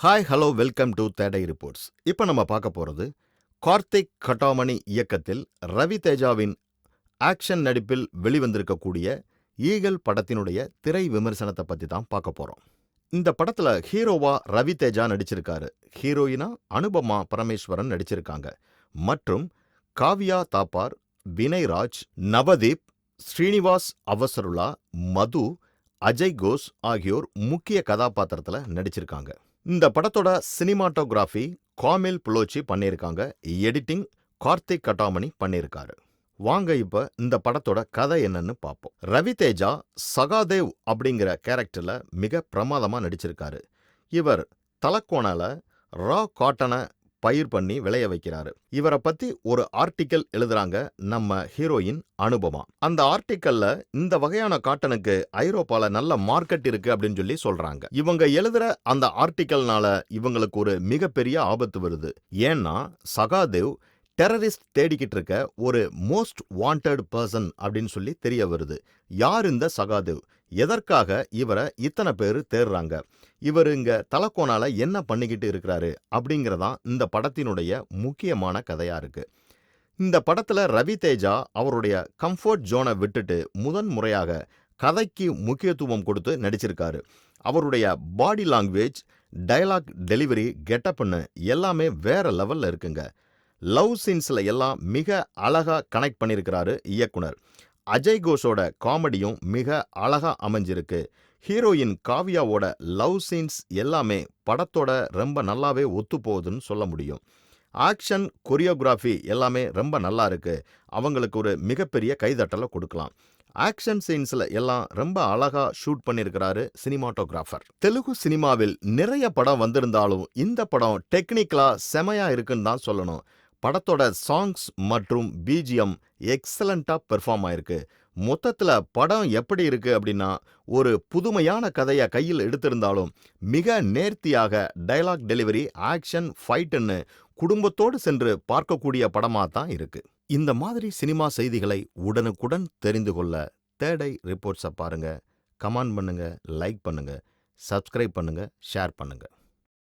Hi hello welcome to தேடை reports இப்போ நம்ம பார்க்க போகிறது கார்த்திக் கட்டாமணி இயக்கத்தில் ரவி தேஜாவின் ஆக்ஷன் நடிப்பில் வெளிவந்திருக்கக்கூடிய ஈகல் படத்தினுடைய திரை விமர்சனத்தை பற்றி தான் பார்க்க போகிறோம் இந்த படத்தில் ஹீரோவா ரவி தேஜா நடிச்சிருக்காரு. ஹீரோயினா அனுபமா பரமேஸ்வரன் நடிச்சிருக்காங்க. மற்றும் காவ்யா தாப்பார் வினய்ராஜ் நவதீப் ஸ்ரீனிவாஸ் அவசருலா மது அஜய் கோஸ் ஆகியோர் முக்கிய கதாபாத்திரத்தில் நடிச்சிருக்காங்க. இந்த படத்தோட சினிமாட்டோகிராஃபி காமில் புலோச்சி பண்ணியிருக்காங்க. எடிட்டிங் கார்த்திக் கட்டாமணி பண்ணியிருக்காரு. வாங்க இப்ப இந்த படத்தோட கதை என்னன்னு பார்ப்போம் ரவி தேஜா சகாதேவ் அப்படிங்கிற கேரக்டர்ல மிக பிரமாதமா நடிச்சிருக்காரு. இவர் தலக்கோணால ரா காட்டனை பயிர் பண்ணி விளைய வைக்கிறாரு. இவரை பத்தி ஒரு ஆர்டிக்கல் எழுதுறாங்க நம்ம ஹீரோயின் அனுபமா. அந்த ஆர்டிக்கல்ல இந்த வகையான காட்டனுக்கு ஐரோப்பால நல்ல மார்க்கெட் இருக்கு அப்படின்னு சொல்லி சொல்றாங்க. இவங்க எழுதுற அந்த ஆர்டிக்கல்னால இவங்களுக்கு ஒரு மிகப்பெரிய ஆபத்து வருது. ஏன்னா சகாதேவ் டெரரிஸ்ட் தேடிக்கிட்டு இருக்க ஒரு மோஸ்ட் வாண்டட் பர்சன் அப்படின்னு சொல்லி தெரிய வருது. யார் இந்த சகாதேவ்? எதற்காக இவரை இத்தனை பேர் தேடுறாங்க இவர் இங்க தலக்கோனால என்ன பண்ணிக்கிட்டு இருக்கிறாரு? அப்படிங்கிறதான் இந்த படத்தினுடைய முக்கியமான கதையா இருக்கு. இந்த படத்துல ரவி தேஜா அவருடைய கம்ஃபர்ட் ஜோனை விட்டுட்டு முதன் முறையாக கதைக்கு முக்கியத்துவம் கொடுத்து நடிச்சிருக்காரு. அவருடைய பாடி லாங்குவேஜ் டயலாக் டெலிவரி கெட்டப்னு எல்லாமே வேற லெவல்ல இருக்குங்க. லவ் சீன்ஸ்ல எல்லாம் மிக அழகா கனெக்ட் பண்ணியிருக்கிறாரு இயக்குனர். அஜய் கோஷோட காமெடியும் மிக அழகா அமைஞ்சிருக்கு. ஹீரோயின் காவ்யாவோட லவ் சீன்ஸ் எல்லாமே படத்தோட ரொம்ப நல்லாவே ஒத்து போகுதுன்னு சொல்ல முடியும். ஆக்ஷன் கொரியோகிராஃபி எல்லாமே ரொம்ப நல்லா இருக்கு. அவங்களுக்கு ஒரு மிகப்பெரிய கைதட்டலை கொடுக்கலாம். ஆக்ஷன் சீன்ஸ்ல எல்லாம் ரொம்ப அழகா ஷூட் பண்ணியிருக்கிறாரு சினிமாட்டோகிராஃபர். தெலுங்கு சினிமாவில் நிறைய படம் வந்திருந்தாலும் இந்த படம் டெக்னிக்கலா செமையா இருக்குன்னு தான் சொல்லணும். படத்தோட சாங்ஸ் மற்றும் பிஜிஎம் எக்ஸலண்ட்டாக பெர்ஃபார்ம் ஆயிருக்கு. மொத்தத்துல படம் எப்படி இருக்கு அப்படின்னா ஒரு புதுமையான கதையை கையில் எடுத்திருந்தாலும் மிக நேர்த்தியாக டைலாக் டெலிவரி ஆக்ஷன் ஃபைட்டுன்னு குடும்பத்தோடு சென்று பார்க்கக்கூடிய படமாக தான் இருக்கு. இந்த மாதிரி சினிமா செய்திகளை உடனுக்குடன் தெரிந்து கொள்ள தேடை ரிப்போர்ட்ஸை பாருங்க. கமெண்ட் பண்ணுங்க லைக் பண்ணுங்க சப்ஸ்கிரைப் பண்ணுங்க ஷேர் பண்ணுங்க.